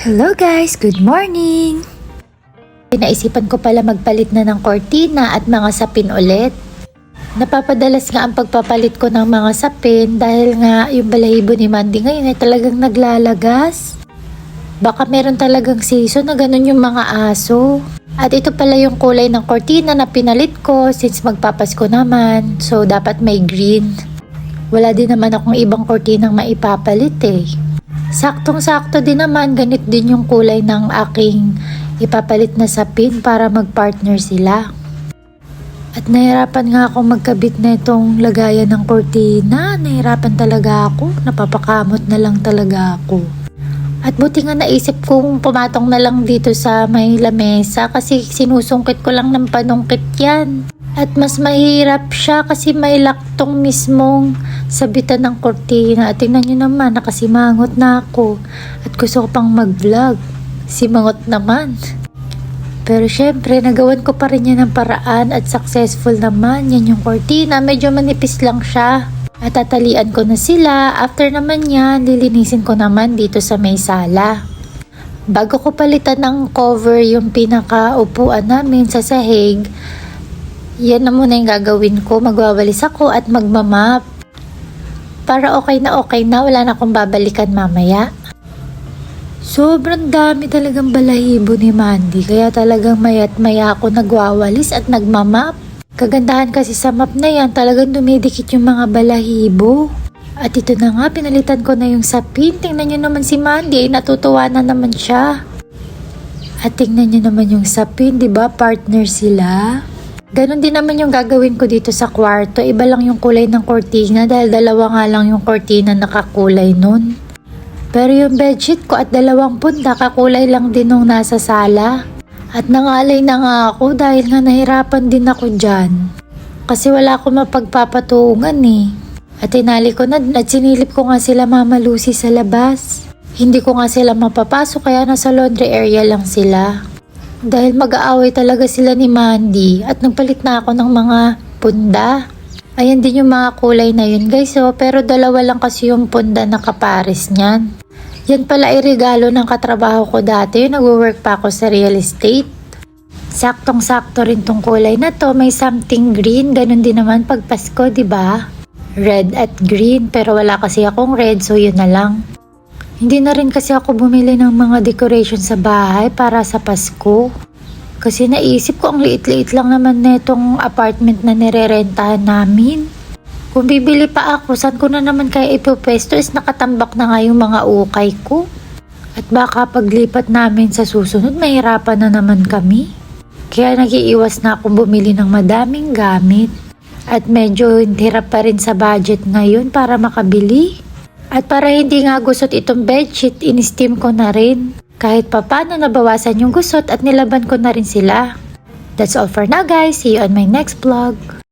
Hello guys, good morning! Pinaisipan ko pala magpalit na ng kortina at mga sapin ulit. Napapadalas nga ang pagpapalit ko ng mga sapin dahil nga yung balahibo ni Mandy ngayon ay talagang naglalagas. Baka meron talagang season na ganun yung mga aso. At ito pala yung kulay ng kortina na pinalit ko since magpapasko naman. So dapat may green. Wala din naman akong ibang kortinang maipapalit eh. Saktong-sakto din naman, ganit din yung kulay ng aking ipapalit na sapin para magpartner sila. At nahirapan nga akong magkabit na itong lagayan ng kortina. Nahirapan talaga ako. Napapakamot na lang talaga ako. At buti nga naisip kong pumatong na lang dito sa may lamesa kasi sinusungkit ko lang ng panungkit yan. At mas mahirap siya kasi may laktong mismong sabitan ng kortina. At tingnan nyo naman, nakasimangot na ako. At gusto ko pang mag-vlog. Simangot naman. Pero syempre, nagawan ko pa rin yan ng paraan at successful naman. Yan yung kortina. Medyo manipis lang siya. At tatalian ko na sila. After naman yan, lilinisin ko naman dito sa may sala. Bago ko palitan ng cover yung pinakaupuan namin sa sahig, yan na muna yung gagawin ko. Magwawalis ako at magmamap. Para okay na okay na, wala na akong babalikan mamaya. Sobrang dami talagang balahibo ni Mandy, kaya talagang mayat maya ako nagwawalis at nagmamap. Kagandahan kasi sa map na yan, talagang dumidikit yung mga balahibo. At ito na nga, pinalitan ko na yung sapin. Tingnan nyo naman si Mandy, ay natutuwa na naman siya. At tingnan nyo naman yung sapin, di ba partner sila? Ganon din naman yung gagawin ko dito sa kwarto. Iba lang yung kulay ng kortina dahil dalawa nga lang yung kortina nakakulay nun. Pero yung bedsheet ko at dalawang punta kakulay lang din nung nasa sala. At nangalay na nga ako dahil nga nahirapan din ako dyan. Kasi wala akong mapagpapatungan eh. At tinali ko na at sinilip ko nga sila Mama Lucy sa labas. Hindi ko nga sila mapapasok kaya nasa laundry area lang sila. Dahil mag-aaway talaga sila ni Mandy at nagpalit na ako ng mga punda. Ayan din yung mga kulay na yun guys oh, pero dalawa lang kasi yung punda na kapares niyan. Yan pala ay regalo ng katrabaho ko dati, nag-work pa ako sa real estate. Saktong-sakto rin tong kulay na to, may something green, ganun din naman pag Pasko, di ba? Red at green, pero wala kasi akong red, so yun na lang. Hindi na rin kasi ako bumili ng mga decoration sa bahay para sa Pasko. Kasi naisip ko ang liit-liit lang naman na itong apartment na nirerentahan namin. Kung bibili pa ako, saan ko na naman kaya ipopwesto is nakatambak na nga yung mga ukay ko. At baka paglipat namin sa susunod, mahirapan na naman kami. Kaya nagiiwas na akong bumili ng madaming gamit. At medyo hirap pa rin sa budget ngayon para makabili. At para hindi nga gusot itong bedsheet, in-steam ko na rin. Kahit papano nabawasan yung gusot at nilaban ko na rin sila. That's all for now guys. See you on my next vlog.